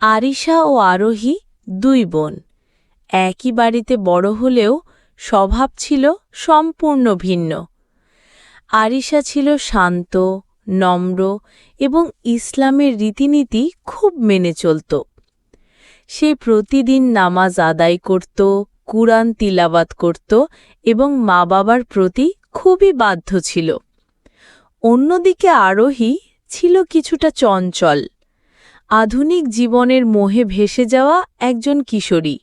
আরিশা ও আরোহী দুই বোন। একই বাড়িতে বড় হলেও স্বভাব ছিল সম্পূর্ণ ভিন্ন। আরিশা ছিল শান্ত, নম্র এবং ইসলামের রীতিনীতি খুব মেনে চলত। সে প্রতিদিন নামাজ আদায় করত, কুরআন তিলাবাত করত এবং মা বাবার প্রতি খুবই বাধ্য ছিল। অন্যদিকে আরোহী ছিল কিছুটা চঞ্চল। আধুনিক জীবনের মোহে ভেসে যাওয়া একজন কিশোরী।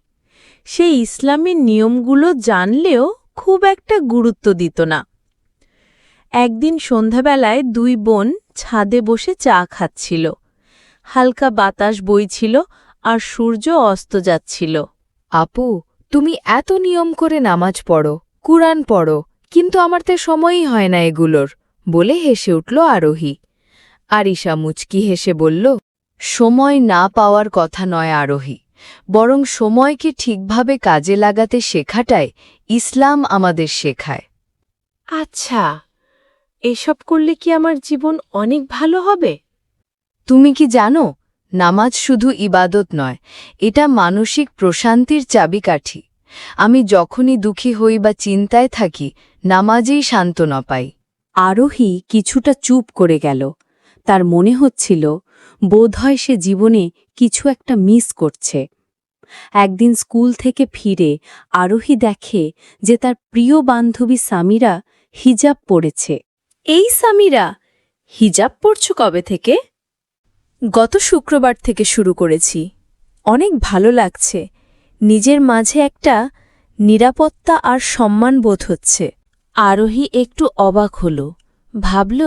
সে ইসলামের নিয়মগুলো জানলেও খুব একটা গুরুত্ব দিত না। একদিন সন্ধ্যাবেলায় দুই বোন ছাদে বসে চা খাচ্ছিল। হালকা বাতাস বইছিল আর সূর্য অস্ত যাচ্ছিল। আপু, তুমি এত নিয়ম করে নামাজ পড়ো, কুরআন পড়ো, কিন্তু আমার তো সময়ই হয় না এগুলোর, বলে হেসে উঠল আরোহী। আরিশা মুচকি হেসে বলল সময় না পাওয়ার কথা নয় আরোহী বরং সময়কে ঠিকভাবে কাজে লাগাতে শেখাটাই ইসলাম আমাদের শেখায়। আচ্ছা এসব করলে কি আমার জীবন অনেক ভালো হবে? তুমি কি জানো নামাজ শুধু ইবাদত নয় এটা মানসিক প্রশান্তির চাবিকাঠি। আমি যখনই দুঃখী হই বা চিন্তায় থাকি নামাজেই সান্ত্বনা পাই। আরোহী কিছুটা চুপ করে গেল। তার মনে হচ্ছিল বোধহয় সে জীবনে কিছু একটা মিস করছে। একদিন স্কুল থেকে ফিরে আরোহী দেখে যে তার প্রিয় বান্ধবী সামিরা হিজাব পড়েছে। এই সামিরা, হিজাব পড়ছ কবে থেকে? গত শুক্রবার থেকে শুরু করেছি। অনেক ভালো লাগছে। নিজের মাঝে একটা নিরাপত্তা আর সম্মান বোধ হচ্ছে। আরোহী একটু অবাক হল। ভাবল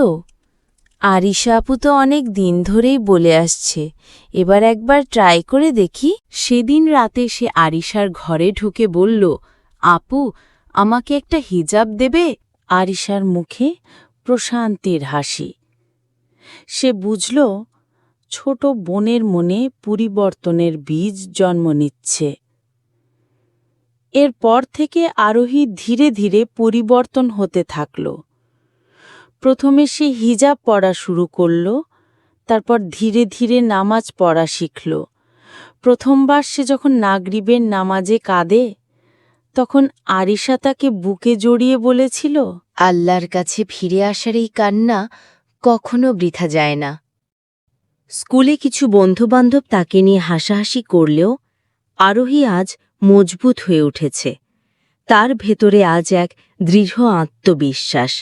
আরিশা আপু তো অনেক দিন ধরেই বলে আসছে, এবার একবার ট্রাই করে দেখি। সেদিন রাতে সে আরিশার ঘরে ঢুকে বলল, আপু, আমাকে একটা হিজাব দেবে? আরিশার মুখে প্রশান্তির হাসি। সে বুঝল, ছোট বোনের মনে পরিবর্তনের বীজ জন্ম নিচ্ছে। এরপর থেকে আরোহী ধীরে ধীরে পরিবর্তন হতে থাকল। প্রথমে সে হিজাব পড়া শুরু করল তারপর ধীরে ধীরে নামাজ পড়া শিখল। প্রথমবার সে যখন নাগরিবের নামাজে কাঁদে তখন আরিশা তাকে বুকে জড়িয়ে বলেছিল আল্লাহর কাছে ফিরে আসার এই কান্না কখনো বৃথা যায় না। স্কুলে কিছু বন্ধুবান্ধব তাকে নিয়ে হাসাহাসি করলেও আরোহী আজ মজবুত হয়ে উঠেছে। তার ভেতরে আজ এক দৃঢ় আত্মবিশ্বাস।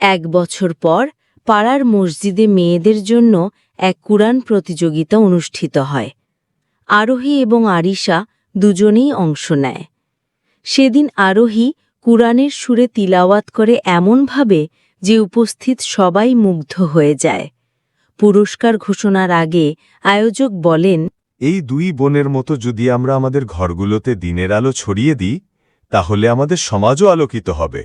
এক বছর পর পাড়ার মসজিদে মেয়েদের জন্য এক কুরআন প্রতিযোগিতা অনুষ্ঠিত হয়। আরোহী এবং আরিশা দুজনেই অংশ নেয়। সেদিন আরোহী কুরআনের সুরে তিলাওয়াত করে এমনভাবে যে উপস্থিত সবাই মুগ্ধ হয়ে যায়। পুরস্কার ঘোষণার আগে আয়োজক বলেন, এই দুই বোনের মতো যদি আমরা আমাদের ঘরগুলোতে দিনের আলো ছড়িয়ে দিই, তাহলে আমাদের সমাজও আলোকিত হবে।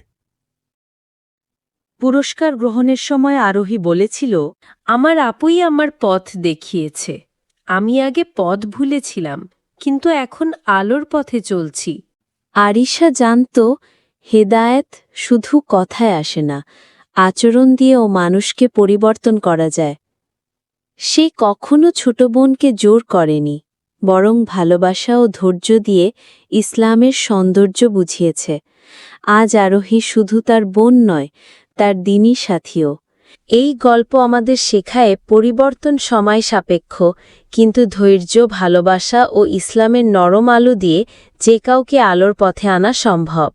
পুরস্কার গ্রহণের সময় আরোহী বলেছিল, আমার আপুই আমার পথ দেখিয়েছে। আমি আগে পথ ভুলেছিলাম, কিন্তু এখন আলোর পথে চলছি। আরিশা জানত, হেদায়েত শুধু কথায় আসে না, আচরণ দিয়েও মানুষকে পরিবর্তন করা যায়। সে কখনো ছোট বোনকে জোর করেনি, বরং ভালোবাসা ও ধৈর্য দিয়ে ইসলামের সৌন্দর্য বুঝিয়েছে। আজ আরোহী শুধু তার বোন নয় তার দিনই সাথীও। এই গল্প আমাদের শেখায় পরিবর্তন সময় সাপেক্ষ, কিন্তু ধৈর্য, ভালোবাসা ও ইসলামের নরম আলো দিয়ে যে কাউকে আলোর পথে আনা সম্ভব।